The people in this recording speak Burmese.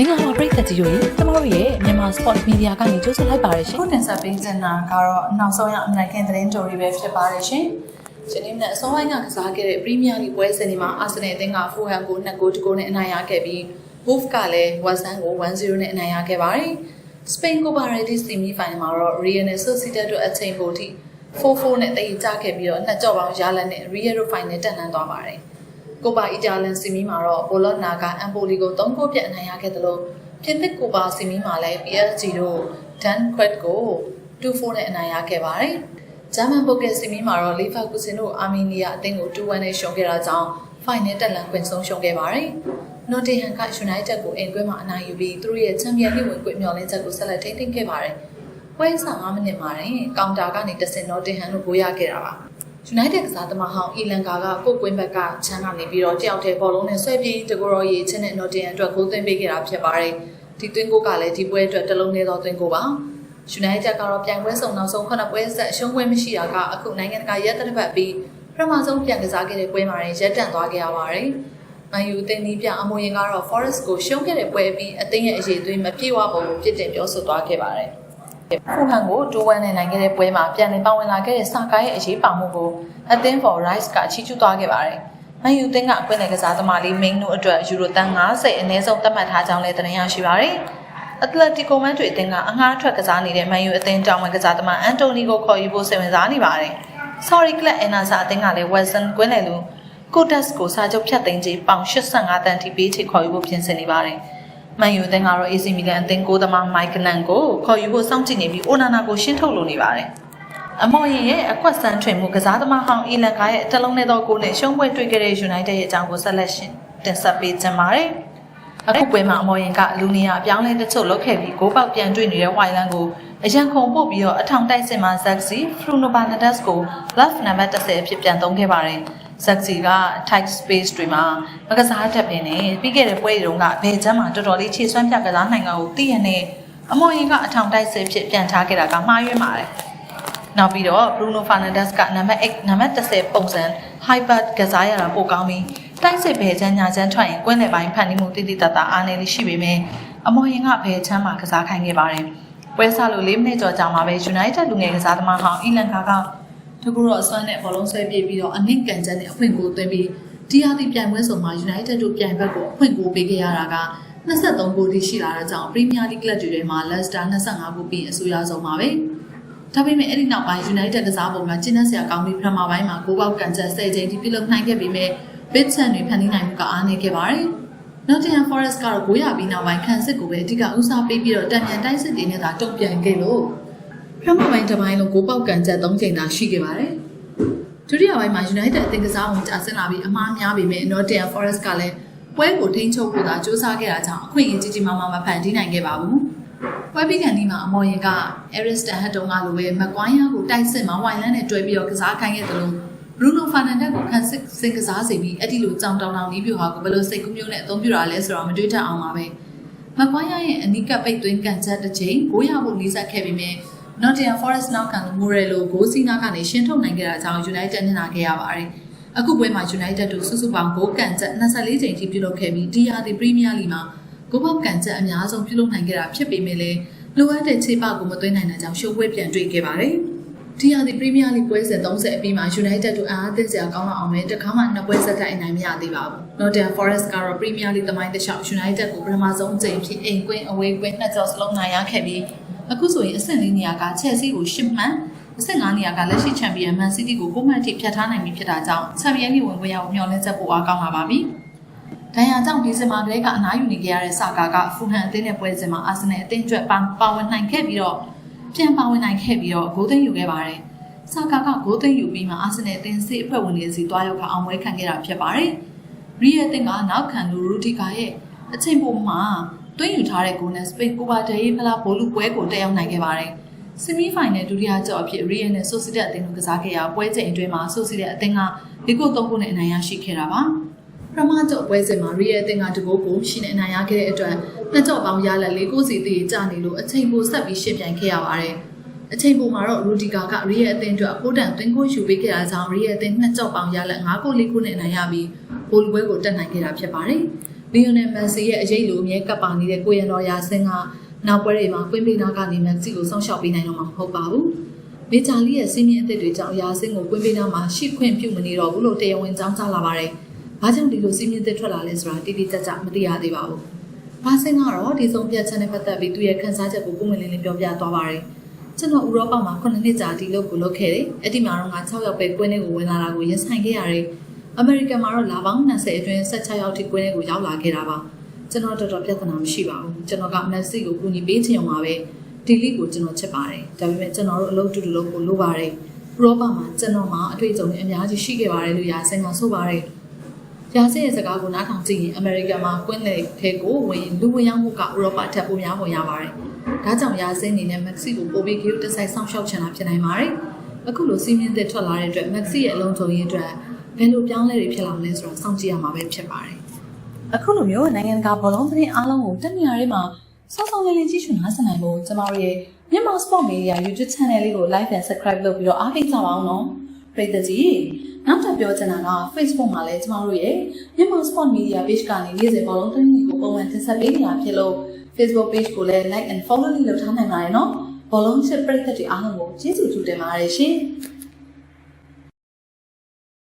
မင်္ဂလာပါပရိသတ်ကြီးတို့ရေကျမတို့ရဲ့မြန်မာ Sport Media ကနေကြိုဆိုလိုက်ပါရရှင်ခုတင်ဆက်ပေးချင်တာကတော့နောက်ဆုံးရအမေရိကန်သတင်းတိုတွေပဲဖြစ်ပါတယ်ရှင်။ဒီနေ့နဲ့အစောပိုင်းကကစားခဲ့တဲ့ Premier League ပွဲစဉ်တွေမှာ Arsenal အသင်းက Fulham ကို2ဂိုးတဂိုးနဲ့အနိုင်ရခဲ့ပြီး Wolves ကလည်း West Ham ကို1-0နဲ့အနိုင်ရခဲ့ပါတယ်။ Spain Copa del Rey semi final မှာတော့ Real Sociedad တို့အချိန်ပိုထိ4-4နဲ့တည်ကြခဲ့ပြီးတော့နှစ်ကြော့ပေါင်းရလနဲ့ Real တို့ final တက်လှမ်းသွားပါတယ်။ ကိုပါအီတာလန်စီမီမှာတော့ဘောလော့နာကအမ်ပိုလီကို3ဂိုးပြတ်အနိုင်ရခဲ့တယ်လို့ပြင်သစ်ကိုပါစီမီမှာလည်း PSG တို့ဒန်ခွက်ကို2-4နဲ့အနိုင်ရခဲ့ပါတယ်။ဂျာမန်ဘုတ်ကယ်စီမီမှာတော့လီဗာပူးစင်တို့အာမီနီးယားအသင်းကို2-1နဲ့ရှုံးခဲ့တာကြောင့်ဖိုင်နယ်တက်လန်ခွင့်ဆုံးရှုံးခဲ့ပါတယ်။နော်တင်ဟန်ကယူနိုက်တက်ကိုအင်ကွင်းမှာအနိုင်ယူပြီးသူတို့ရဲ့ချန်ပီယံလိဝင်ခွင့်မျှော်လင့်ချက်ကိုဆက်လက်ထိန်းသိမ်းခဲ့ပါတယ်။ပွဲစား9မိနစ်မှာတင်ကောင်တာကနေတဆင်နော်တင်ဟန်တို့ဂိုးရခဲ့တာပါ။ United ကစားသမားဟောင်းအီလန်ကာကကိုကွင်းဘက်ကချမ်းကနေပြီးတော့တယောက်တည်းဘောလုံးနဲ့ဆွဲပြေးတကူရောရေးချင်းနဲ့နော်တင်အတွက်ဂိုးသွင်းပေးခဲ့တာဖြစ်ပါတယ်။ဒီသွင်းဂိုးကလည်းဒီပွဲအတွက်တစ်လုံးသေးသောသွင်းဂိုးပါ။ United ကတော့ပြိုင်ပွဲစုံနောက်ဆုံးခုနှစ်ပွဲဆက်အရှုံးပွဲမရှိတာကအခုနိုင်ငံတကာရက်သက်တစ်ပတ်ပြီးပထမဆုံးပြန်ကစားခဲ့တဲ့ပွဲမှာရက်တန့်သွားခဲ့ရပါတယ်။မန်ယူအသင်းကြီးပြအမွေရင်ကတော့ Forest ကိုရှုံးခဲ့တဲ့ပွဲပြီးအသင်းရဲ့အရေးသွေးမပြေဝပုံကိုပြစ်တင်ပြောဆိုသွားခဲ့ပါတယ်။ ဖူဟန်ကိုတိုးဝမ်းနဲ့နိုင်ခဲ့တဲ့ပွဲမှာပြန်လည်ပါဝင်လာခဲ့တဲ့စာကားရဲ့အရေးပါမှုကိုအသင်း for rice ကချီးကျူးသွားခဲ့ပါတယ်။မန်ယူအသင်းကအကွင်းနယ်ကစားသမားလေးမိန်တို့အတွက်ယူရိုတန်90အနည်းဆုံးသတ်မှတ်ထားကြောင်းလည်းတင်ရရှိပါတယ်။အက်တလက်တီကိုမန်တွေအသင်းကအငှားထွက်ကစားနေတဲ့မန်ယူအသင်းတောင်ဝင်ကစားသမားအန်တိုနီကိုခေါ်ယူဖို့စိတ်ဝင်စားနေပါတယ်။ Sorry Club အန်နာစာအသင်းကလည်း Western ကွင်းနယ်လူကိုတက်စ်ကိုစာချုပ်ဖြတ်သိမ်းခြင်းပေါင်85တန်ထိပေးချေခေါ်ယူဖို့ပြင်ဆင်နေပါတယ်။ မန်ယူအသင်းကတော့ AC Milan အသင်းကိုသမားမိုက်ကနန်ကိုခေါ်ယူဖို့စောင့်ကြည့်နေပြီးအိုနာနာကိုရှင်းထုတ်လိုနေပါတယ်။အမော်ရင်ရဲ့အကွက်ဆန်းထွင်မှုကစားသမားဟောင်းအီလန်ကာရဲ့တလုံးနဲ့သောကိုနဲ့ရှုံးပွဲတွေ့ခဲ့တဲ့ United ရဲ့အကြောင်းကိုဆက်လက်ရှင်းတင်ဆက်ပေးကြပါမယ်။အခုပွဲမှာအမော်ရင်ကလူနီယာအပြောင်းလဲတချို့လုပ်ခဲ့ပြီးဂိုးပေါက်ပြန်တွေ့နေတဲ့ဝိုင်လန်ကိုအရန်ခုံပို့ပြီးတော့အထောင်တိုက်စင်မှာဇက်စီဖရူနိုဘာနဒက်စ်ကို left number 30အဖြစ်ပြန်သုံးခဲ့ပါတယ်။ ဇက်စီက tight space တွေမှာမကစားတတ်ပင်နဲ့ပြီးခဲ့တဲ့ပွဲတွေတုန်းကဘယ်ချမ်းမှာတော်တော်လေးခြေစွမ်းပြကစားနိုင်တာကိုသိရတဲ့အမော်ရင်ကအထောင်တိုက်စင်ဖြစ်ပြန်ထားခဲ့တာကမှားယွင်းပါတယ်။နောက်ပြီးတော့ Bruno Fernandes ကနံပါတ်8နံပါတ်30ပုံစံ hyper ကစားရတာပိုကောင်းပြီးတိုက်စစ်ဘယ်ချမ်းညာချမ်းထွက်ရင်ကွင်းလယ်ပိုင်းဖန်တီးမှုတိတိတတ်တာအားနည်းလေးရှိပေမဲ့အမော်ရင်ကဘယ်ချမ်းမှာကစားခိုင်းခဲ့ပါတယ်။ပွဲစားလို့၄မိနစ်ကျော်ကြာမှာပဲ United လူငယ်ကစားသမားဟောင်းအီလန်ကာက တကူတော့အစွမ်းနဲ့ဘောလုံးဆွဲပြေးပြီးတော့အနစ်ကန်ချက်နဲ့အဖွင့်ကိုသွင်းပြီးဒီဟာဒီပြိုင်ပွဲဆောင်မှာ United တို့ပြိုင်ဘက်ကိုအဖွင့်ကိုပေးခဲ့ရတာက23ဂိုးထိရှိလာတာကြောင့် Premier League ကလပ်တွေထဲမှာ Leicester 25ဂိုးပြီးအဆိုးရဆုံးပါပဲ။ဒါပေမဲ့အဲ့ဒီနောက်ပိုင်း United ကစားပုံမှာကျင်းနေစရာကောင်းပြီးပထမပိုင်းမှာဂိုးပေါက်ကန်ချက်10ချိန်ထိပြုလုပ်နိုင်ခဲ့ပေမဲ့ bit chan တွေဖန်တီးနိုင်မှုကအားနည်းခဲ့ပါတယ်။ Nottingham Forest ကတော့ဂိုးရပြီးနောက်ပိုင်းခံစစ်ကိုပဲအဓိကဦးစားပေးပြီးတော့တံပြန်တိုက်စစ်တွေနဲ့သာတုံ့ပြန်ခဲ့လို့ ပထမပိုင်းတစ်ပိုင်းလုံးဂိုးပေါက်ကန်ချက်3ချိန်သာရှိခဲ့ပါတယ်။ဒုတိယပိုင်းမှာ United အသင်းကစားဝင်ကျဆင်းလာပြီးအမှားများပေမဲ့ Nottingham Forest ကလည်းပွဲကိုထိန်းချုပ်ဖို့သာစူးစမ်းခဲ့တာကြောင့်အခွင့်အရေးကြီးကြီးမားမားမဖန်တီးနိုင်ခဲ့ပါဘူး။ပွဲပြီးကန်ဒီမှာအမော်ရင်က Ariston ဟတ်တုံကလိုပဲမကွိုင်းယာကိုတိုက်စစ်မှာဝိုင်လန်းနဲ့တွဲပြီးတော့ကစားခိုင်းခဲ့တယ်လို့ Bruno Fernandes ကိုခံစစ်စင်ကစားစီပြီးအဲ့ဒီလိုကြောင်တောင်တောင်နီးပြူဟာကိုဘယ်လိုစိတ်ကူးမျိုးနဲ့အသုံးပြုတာလဲဆိုတော့မတွေးတတ်အောင်ပါပဲ။မကွိုင်းယာရဲ့အနီးကပ်ပိတ်သွင်းကန်ချက်တစ်ချိန်ကိုရဖို့လေးဆက်ခဲ့ပြီးမြဲ Nottingham Forest နောက်ခံမိုရဲလိုဂိုးစီနာကနေရှင်းထုတ်နိုင်ခဲ့တာကြောင့် United နဲ့နာခဲ့ရပါတယ်။အခုပွဲမှာ United တို့စုစုပေါင်းဂိုးကန်ချက်24ချိန်ထိပြုလုပ်ခဲ့ပြီးဒီဟာဒီ Premier League မှာဂိုးပေါက်ကန်ချက်အများဆုံးပြုလုပ်နိုင်ခဲ့တာဖြစ်ပေမဲ့လည်းလိုအပ်တဲ့ခြေပကိုမသွင်းနိုင်တဲ့ကြောင့်ရှုံးပွဲပြန်တွေ့ခဲ့ပါတယ်။ဒီဟာဒီ Premier League ပွဲစဉ်30အပြီးမှာ United တို့အားအသင့်စရာကောင်းတော့အောင်ပဲတခါမှနှစ်ပွဲဆက်တိုက်အနိုင်မရသေးပါဘူး။ Nottingham Forest ကတော့ Premier League သမိုင်းတစ်လျှောက် United ကိုပထမဆုံးအကြိမ်ဖြစ်အိမ်ကွင်းအဝေးကွင်းနှစ်ကြော်စလုံးနိုင်ရခဲ့ပြီး အခုဆိုရင်အဆင့်၄နေရာက Chelsea ကို10မှန်အဆင့်၅နေရာကလက်ရှိချန်ပီယံ Man City ကို9မှန်ထိဖြတ်ထားနိုင်ပြီဖြစ်တာကြောင့်ချန်ပီယံလိဝင်ခွင့်ရအောင်မျှော်လင့်ချက်ပိုအားကောင်းလာပါပြီ။ဒဏ်ရာကြောင့်ဒီဇင်ဘာကလေးကအနားယူနေကြရတဲ့စာကာကဖူဟန်အသင်းနဲ့ပွဲစဉ်မှာအာဆင်နယ်အသင်းအတွက်ပါဝင်နိုင်ခဲ့ပြီးတော့ပြန်ပါဝင်နိုင်ခဲ့ပြီးတော့ဂိုးသိမ်းယူခဲ့ပါတယ်။စာကာကဂိုးသိမ်းယူပြီးမှအာဆင်နယ်အသင်းစစ်အဖွဲ့ဝင်တွေစီတွားရောက်ကအောင်ပွဲခံခဲ့တာဖြစ်ပါတယ်။ရီယယ်အသင်းကနောက်ခံလူရူတီကာရဲ့အချိန်ပုံမှာ သွင်းယူထားတဲ့ဂိုးနဲ့စပိန်ကိုပါဒရေးဖလားဘောလုံးပွဲကိုတက်ရောက်နိုင်ခဲ့ပါတယ်။ဆီမီဖိုင်နယ်ဒုတိယကြော့အဖြစ်ရီယယ်နဲ့ဆိုစီဒက်အသင်းတို့ကစားခဲ့ရာပွဲချိန်အတွင်းမှာဆိုစီဒက်အသင်းကဒီကိုသုံးခုနဲ့အနိုင်ရရှိခဲ့တာပါ။ပထမကြော့ပွဲစဉ်မှာရီယယ်အသင်းကတကိုးကိုရှိနေအနိုင်ရခဲ့တဲ့အတွက်နှစ်ကြော့ပေါင်းရလက်လေးကိုစီတည်ကြနေလို့အချိန်ပိုဆက်ပြီးရှင်းပြန်ခဲ့ရပါတယ်။အချိန်ပိုမှာတော့ရူဒီကာကရီယယ်အသင်းအတွက်အဖို့တန်သွင်းကိုယူပေးခဲ့တာကြောင့်ရီယယ်အသင်းနှစ်ကြော့ပေါင်းရလက်၅ကို၄ခုနဲ့အနိုင်ရပြီးဘိုလ်ပွဲကိုတက်နိုင်ခဲ့တာဖြစ်ပါတယ်။ လီယိုနယ်မန်စီရဲ့အရေးလိုအမြဲကပ်ပါနေတဲ့ကိုရန်တော်ရာစင်းကနောက်ပွဲတွေမှာကွင်းပေးနာကနေမန်စီကိုစောင့်ရှောက်ပေးနိုင်တော့မှာမဟုတ်ပါဘူး။မေဂျာလီရဲ့စီးမြင့်အသစ်တွေကြောင့်ရာစင်းကိုကွင်းပေးနာမှာရှိခွင့်ပြုမနေတော့ဘူးလို့တရားဝင်ကြောင်းကြားလာပါတယ်။ဘာကြောင့်ဒီလိုစီးမြင့်သစ်ထွက်လာလဲဆိုတာတိတိကျကျမသိရသေးပါဘူး။ဘာစင်းကတော့ဒီဆုံးဖြတ်ချက်နဲ့ပတ်သက်ပြီးသူ့ရဲ့ခန်းစားချက်ကိုပုံမှန်လင်းလင်းပြောပြသွားပါတယ်။ကျွန်တော်ဥရောပမှာ9နှစ်ကြာဒီလုပ်ကိုလုပ်ခဲ့တယ်။အဲ့ဒီမှာတော့ငါ6ယောက်ပဲကွင်းထဲကိုဝင်လာတာကိုရင်ဆိုင်ခဲ့ရတယ်။ အမေရိကန်မှာတော့လာပေါင်း20အတွင်း16ယောက်ထိကွင်းထဲကိုရောက်လာခဲ့တာပါကျွန်တော်တော်တော်ပြဿနာမရှိပါဘူးကျွန်တော်ကမက်ဆီကိုကူညီပေးချင်အောင်ပါပဲဒီလိကိုကျွန်တော်ချစ်ပါတယ်ဒါပေမဲ့ကျွန်တော်တို့အလုပ်တူတူလုပ်ကိုလိုပါတယ်ဥရောပမှာကျွန်တော်မှာအတွေ့အကြုံတွေအများကြီးရှိခဲ့ပါတယ်လို့ရာစင်ကဆိုပါတယ်ရာစင်ရဲ့စကားကိုနားထောင်ကြည့်ရင်အမေရိကန်မှာကွင်းလေထဲကိုဝင်လူဝင်ရောက်မှုကဥရောပထက်ပိုများပုံရပါတယ်ဒါကြောင့်ရာစင်အနေနဲ့မက်ဆီကိုပိုပြီးဂရုတစိုက်စောင့်ရှောက်ချင်တာဖြစ်နိုင်ပါတယ်အခုလိုစီးမြင့်တဲ့ထွက်လာတဲ့အတွက်မက်ဆီရဲ့အလုံးစုံရေးအတွက် ဘယ်လိုပြောင်းလဲတွေဖြစ်လာမလဲဆိုတာစောင့်ကြည့်ရမှာပဲဖြစ်ပါတယ်။အခုလိုမျိုးနိုင်ငံတကာဘောလုံးသတင်းအားလုံးကိုတက်နေရာတွေမှာစောစောလေးလေးကြည့်ရှုနားဆင်နိုင်ဖို့ကျမတို့ရဲ့မြန်မာ Sport Media YouTube Channel လေးကို Like and Subscribe လုပ်ပြီးတော့အားပေးကြပါအောင်နော်။ပရိသတ်ကြီးနောက်ထပ်ပြောချင်တာက Facebook မှာလည်းကျမတို့ရဲ့မြန်မာ Sport Media Page ကနေနေ့စဉ်ဘောလုံးသတင်းတွေကိုပုံမှန်တင်ဆက်ပေးနေတာဖြစ်လို့ Facebook Page ကိုလည်း Like and Follow လုပ်ထားနိုင်ပါတယ်နော်။ဘောလုံးချစ်ပရိသတ်တွေအားလုံးကိုကျေးဇူးတင်ပါတယ်ရှင်။